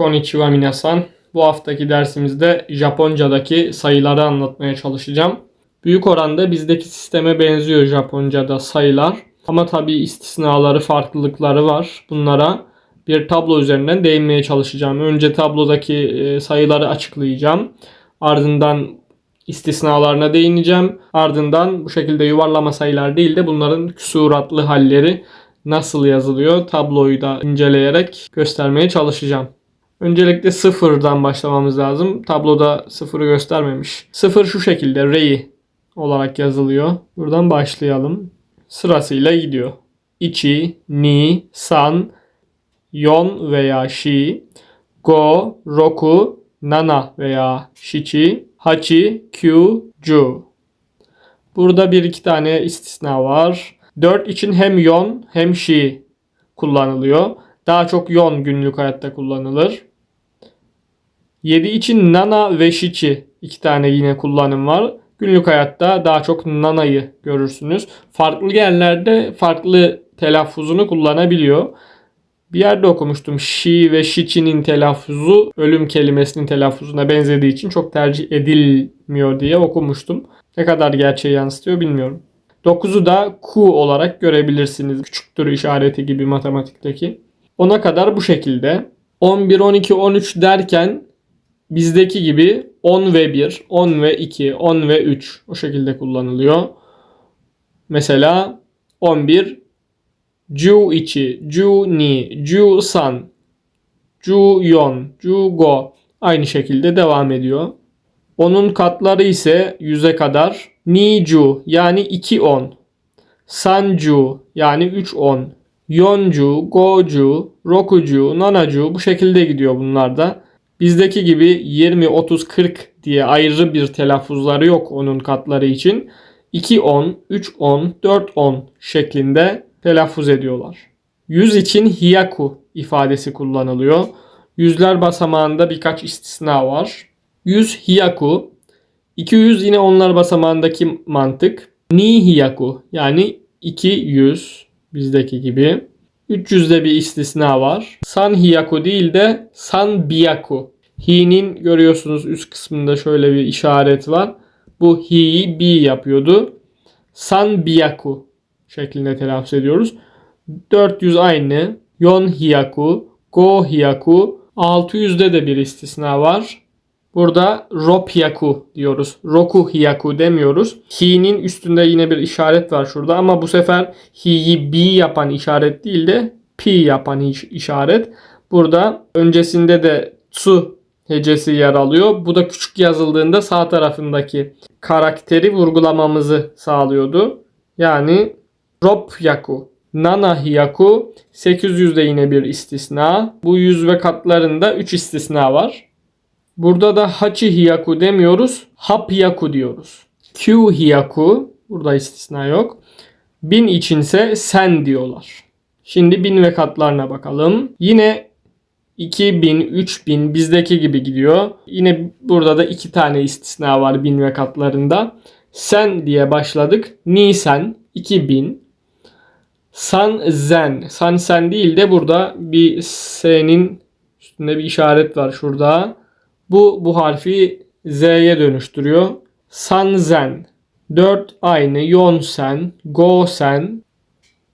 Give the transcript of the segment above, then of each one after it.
Konnichiwa minasan. Bu haftaki dersimizde Japonca'daki sayıları anlatmaya çalışacağım. Büyük oranda bizdeki sisteme benziyor Japonca'da sayılar. Ama tabii istisnaları, farklılıkları var. Bunlara bir tablo üzerinden değinmeye çalışacağım. Önce tablodaki e, sayıları açıklayacağım. Ardından istisnalarına değineceğim. Ardından bu şekilde yuvarlama sayılar değil de bunların küsuratlı halleri nasıl yazılıyor tabloyu da inceleyerek göstermeye çalışacağım. Öncelikle sıfırdan başlamamız lazım. Tabloda sıfırı göstermemiş. Sıfır şu şekilde rei olarak yazılıyor. Buradan başlayalım. Sırasıyla gidiyor. Ichi, ni, san, yon veya shi, go, roku, nana veya shichi, hachi, kyu, ju. Burada bir iki tane istisna var. 4 için hem yon hem shi kullanılıyor. Daha çok yon günlük hayatta kullanılır. 7 için nana ve shichi iki tane yine kullanım var. Günlük hayatta daha çok nana'yı görürsünüz. Farklı yerlerde farklı telaffuzunu kullanabiliyor. Bir yerde okumuştum. Şi ve şiçinin telaffuzu ölüm kelimesinin telaffuzuna benzediği için çok tercih edilmiyor diye okumuştum. Ne kadar gerçeği yansıtıyor bilmiyorum. 9'u da ku olarak görebilirsiniz. Küçüktür işareti gibi matematikteki. 10'a kadar bu şekilde. 11, 12, 13 derken bizdeki gibi 10 ve 1, 10 ve 2, 10 ve 3 o şekilde kullanılıyor. Mesela 11 Ju içi, Ju ni, Ju san, Ju yon, Ju go aynı şekilde devam ediyor. Onun katları ise 100'e kadar ni ju yani 2 on, sanju yani 3 on, yonju, goju, rokuju, nanaju bu şekilde gidiyor bunlar da. Bizdeki gibi 20, 30, 40 diye ayrı bir telaffuzları yok onun katları için. 2 on, 3 on, 4 on şeklinde telaffuz ediyorlar. Yüz için hiyaku ifadesi kullanılıyor. Yüzler basamağında birkaç istisna var. 100 hiyaku. 200 yine onlar basamağındaki mantık. Ni hiyaku yani 200 bizdeki gibi. 300'de bir istisna var. San hiyaku değil de san biyaku. Hi'nin görüyorsunuz üst kısmında şöyle bir işaret var. Bu hi'yi bi yapıyordu. San biyaku şeklinde telaffuz ediyoruz. 400 aynı. Yon hiyaku, go hiyaku. 600'de de bir istisna var. Burada ropyaku diyoruz. Roku hiyaku demiyoruz. Hi'nin üstünde yine bir işaret var şurada ama bu sefer hi'yi bi yapan işaret değil de pi yapan işaret. Burada öncesinde de tsu hecesi yer alıyor. Bu da küçük yazıldığında sağ tarafındaki karakteri vurgulamamızı sağlıyordu. Yani ropyaku, nana hiyaku 800'de yine bir istisna. Bu yüz ve katlarında 3 istisna var. Burada da hachi hiyaku demiyoruz. Hap hiyaku diyoruz. Q hiyaku. Burada istisna yok. Bin içinse sen diyorlar. Şimdi bin ve katlarına bakalım. Yine 2000, 3000 bizdeki gibi gidiyor. Yine burada da iki tane istisna var bin ve katlarında. Sen diye başladık. Nisan 2000. San zen. San sen değil de burada bir s'nin üstünde bir işaret var şurada. Bu bu harfi z'ye dönüştürüyor. San zen. 4 aynı. Yon sen, go sen,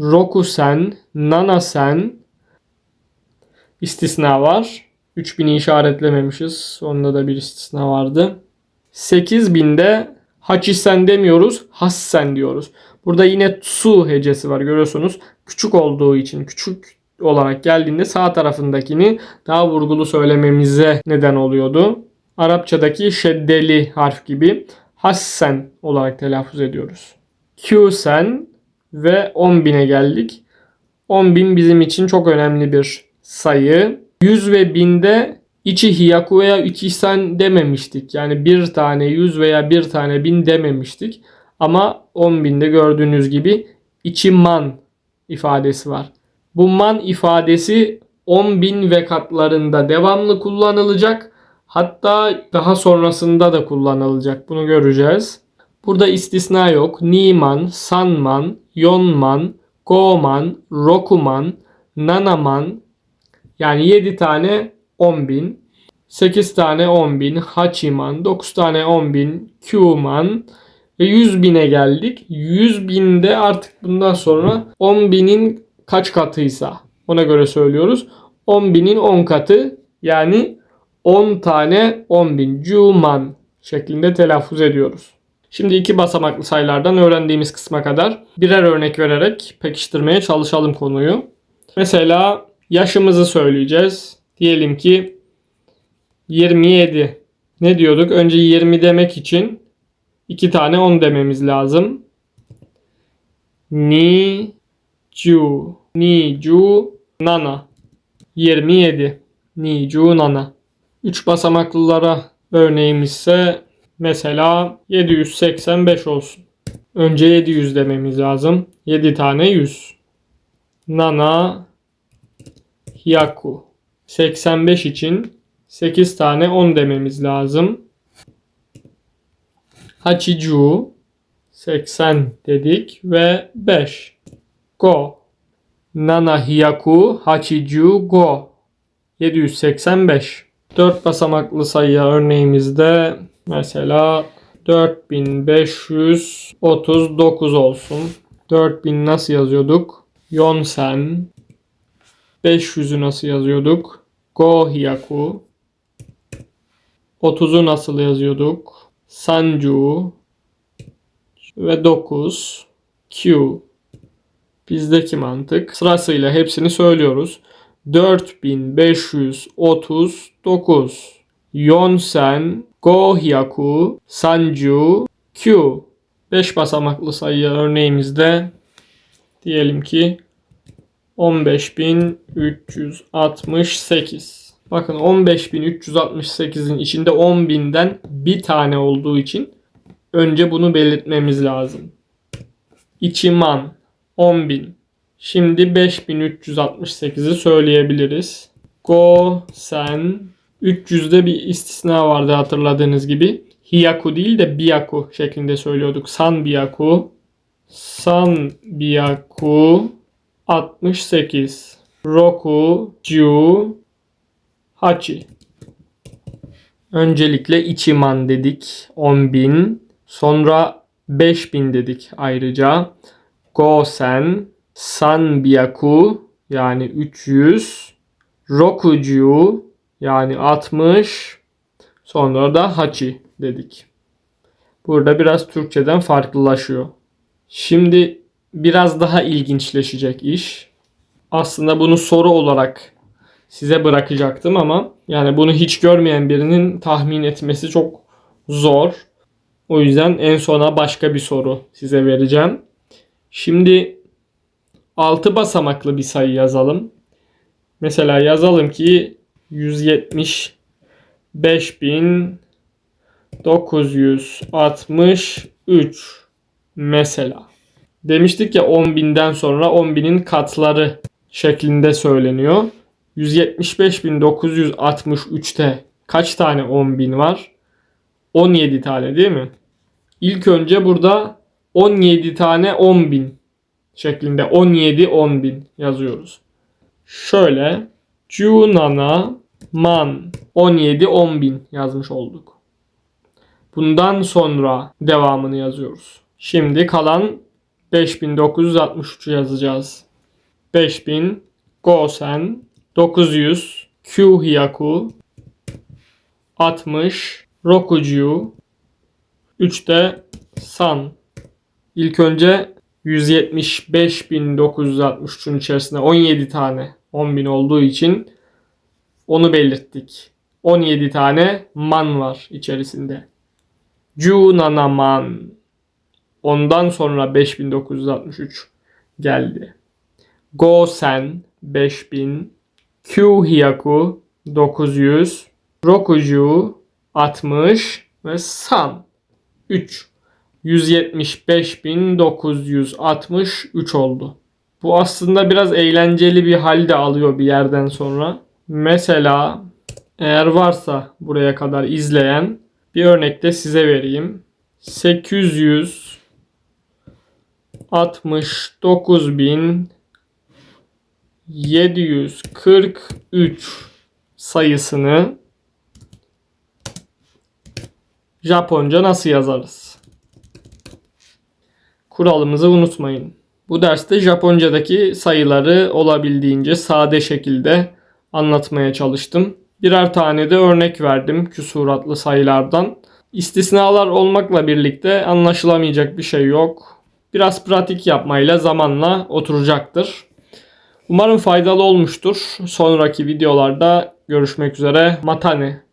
roku sen, nana sen. İstisna var. 3000'i işaretlememişiz. Onda da bir istisna vardı. 8000'de Hachisen demiyoruz. Hassen diyoruz. Burada yine tsu hecesi var görüyorsunuz. Küçük olduğu için küçük olarak geldiğinde sağ tarafındakini daha vurgulu söylememize neden oluyordu. Arapçadaki şeddeli harf gibi hassen olarak telaffuz ediyoruz. Qsen ve 10.000'e geldik. 10.000 bizim için çok önemli bir sayı. 100 ve 1000'de içi hiyaku veya içi sen dememiştik. Yani bir tane 100 veya bir tane 1000 dememiştik. Ama 10.000'de gördüğünüz gibi içi man ifadesi var. Bu man ifadesi 10.000 ve katlarında devamlı kullanılacak. Hatta daha sonrasında da kullanılacak. Bunu göreceğiz. Burada istisna yok. Niman, Sanman, Yonman, Goman, Rokuman, Nanaman yani 7 tane 10.000. 8 tane 10.000 Hachiman, 9 tane 10.000 Qman ve 100.000'e geldik. 100.000'de artık bundan sonra 10.000'in kaç katıysa ona göre söylüyoruz. 10.000'in 10 katı yani 10 tane 10.000 Juman şeklinde telaffuz ediyoruz. Şimdi iki basamaklı sayılardan öğrendiğimiz kısma kadar birer örnek vererek pekiştirmeye çalışalım konuyu. Mesela yaşımızı söyleyeceğiz. Diyelim ki 27. Ne diyorduk? Önce 20 demek için iki tane 10 dememiz lazım. Ni ju ni ju nana 27 ni ju nana 3 basamaklılara örneğimiz ise mesela 785 olsun. Önce 700 dememiz lazım. 7 tane 100. Nana Hyaku 85 için 8 tane 10 dememiz lazım. Hachiju 80 dedik ve 5. Go. Nana Hyaku Hachiju Go 785. 4 basamaklı sayıya örneğimizde mesela 4539 olsun. 4000 nasıl yazıyorduk? Yonsen. 500'ü nasıl yazıyorduk? Go Hyaku. 30'u nasıl yazıyorduk? Sanju ve 9 Q. Bizdeki mantık sırasıyla hepsini söylüyoruz. 4539 Yonsen Gohyaku Sanju Q 5 basamaklı sayı örneğimizde diyelim ki 15368 Bakın 15368'in içinde 10.000'den bir tane olduğu için önce bunu belirtmemiz lazım. İçiman 10.000. Şimdi 5368'i söyleyebiliriz. Go sen 300'de bir istisna vardı hatırladığınız gibi. Hiyaku değil de Biyaku şeklinde söylüyorduk. San Biyaku. San Biyaku 68. Roku Ju Hachi. Öncelikle Ichiman dedik 10.000. Sonra 5000 dedik ayrıca. Gosen, Sanbyaku yani 300, Rokuju yani 60, sonra da Hachi dedik. Burada biraz Türkçeden farklılaşıyor. Şimdi biraz daha ilginçleşecek iş. Aslında bunu soru olarak size bırakacaktım ama yani bunu hiç görmeyen birinin tahmin etmesi çok zor. O yüzden en sona başka bir soru size vereceğim. Şimdi 6 basamaklı bir sayı yazalım. Mesela yazalım ki 175.963 mesela. Demiştik ya 10.000'den sonra 10.000'in katları şeklinde söyleniyor. 175.963'te kaç tane 10.000 var? 17 tane değil mi? İlk önce burada 17 tane 10.000 şeklinde 17 10.000 yazıyoruz. Şöyle Junana Man 17 10.000 yazmış olduk. Bundan sonra devamını yazıyoruz. Şimdi kalan 5963 yazacağız. 5000 Gosen 900 Kyuhyaku 60 Rokuju 3'te San. İlk önce 175.963'ün içerisinde 17 tane 10.000 olduğu için onu belirttik. 17 tane man var içerisinde. Junanaman. Ondan sonra 5963 geldi. Gosen 5000. Kyuhyaku 900. Rokuju 60 ve San 3. 175.963 oldu. Bu aslında biraz eğlenceli bir halde alıyor bir yerden sonra. Mesela eğer varsa buraya kadar izleyen bir örnek de size vereyim. 869.743 sayısını Japonca nasıl yazarız? Kuralımızı unutmayın. Bu derste Japonca'daki sayıları olabildiğince sade şekilde anlatmaya çalıştım. Birer tane de örnek verdim küsuratlı sayılardan. İstisnalar olmakla birlikte anlaşılamayacak bir şey yok. Biraz pratik yapmayla zamanla oturacaktır. Umarım faydalı olmuştur. Sonraki videolarda görüşmek üzere. Matane.